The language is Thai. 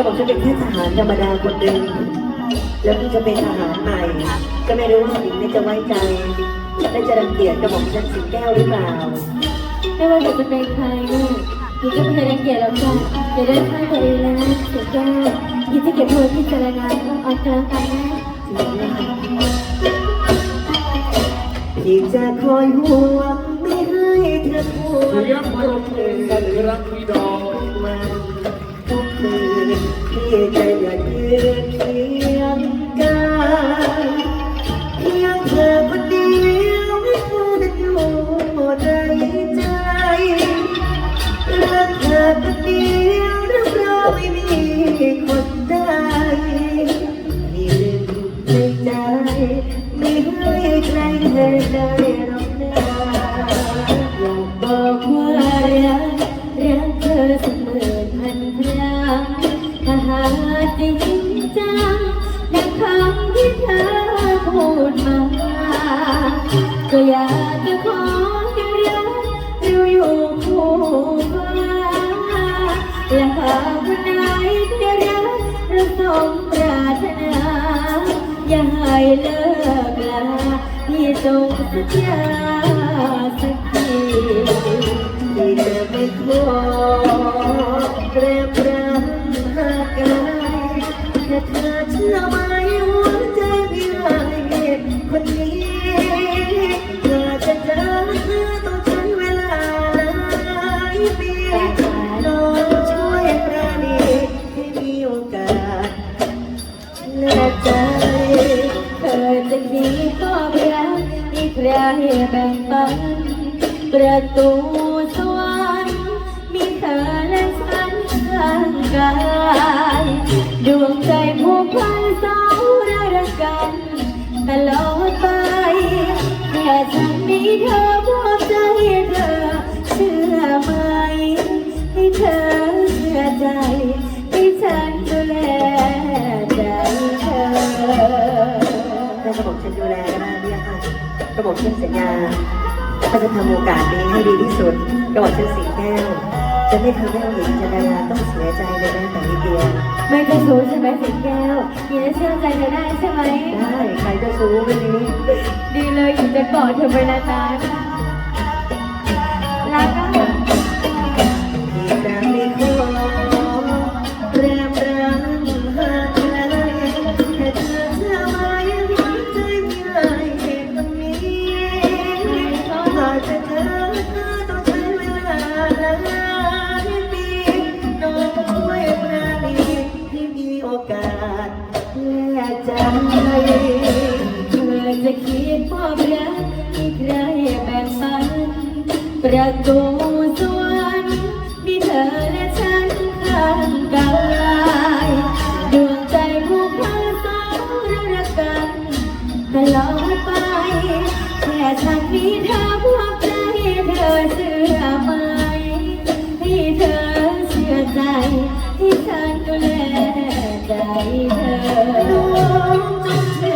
จะบอกจะเป็นแค่ทหารธรรมดาคนหนึ่งแล้วเพิ่งจะเป็นทหารใหม่ ก็ไม่รู้ว่าหญิงเนี่ยจะไว้ใจและจะรังเกียจกระหม่อมฉันสิงแก้วหรือเปล่าไม่ว่าจะเป็นใครเนี่ยหญิงก็ไม่เคยรังเกียจหรอกจ้ะเดี๋ยวได้ข้าตัวเองแล้วเสียแก้วหญิงจะเก็บตัวพิจารณาต้องเอาเธอกันนะที่จะคอยห่วงไม่ให้เธอทวสุงริยมรมเองกันรักพี่ดอกมาทุกคืนที่ จะอย่ายืนเคียงกายเพียงเธอคนเดียวไม่ควรอยู่ในใจรักเธอคนเดียวรับรองไม่มีคนใดมีเรื่องในใจไม่ให้ใครเห็นได้ ที่เธอพูดมา ก็อยากจะขอให้รักเราอยู่คู่กันและหากวันไหนที่รักเราสมปรารถนา อย่าให้เลิกลาที่จงสัญญาสักทีที่จะไม่ขอแปรปรำหากายแค่เธอเชื่อไหม คนนี้เพื่อจะเจอเธอต้องใช้เวลาหลายปีน้องช่วยปราณีให้มีโอกาสแน่ใจเธอจะมีความรักอีกใครแบ่งปันประตูสวรรค์มีเธอและฉันข้างกายดวงใจ ฉันมีเธอพอใจเธอ เชื่อไหมให้เธอเชื่อใจให้ฉันดูแลใจเธอระบบฉันดูแลนะเนี่ค่ะกระบบฉันสัญญาว่าจะทำโอกาสนี้ให้ดีที่สุดกระบอกฉันสีแก้ว จะไม่ทำให้เราหญิงจันดาราต้องเสียใจเลยแม้แต่นิดเดียวไม่จะสู้ใช่ไหมสิงแก้วยินจะเชื่อใจเธอได้ใช่ไหม ได้ ใครจะสู้วันนี้ ดีเลยยินจะกอดเธอไปนานๆ เธอจะคิดพบรักมีใครแบ่งปันประตูสวรรค์มีเธอและฉันข้างกายดวงใจผูกพันสองเรารักกันตลอดไปแค่ฉันมีเธอพวกเธ ใจเธอ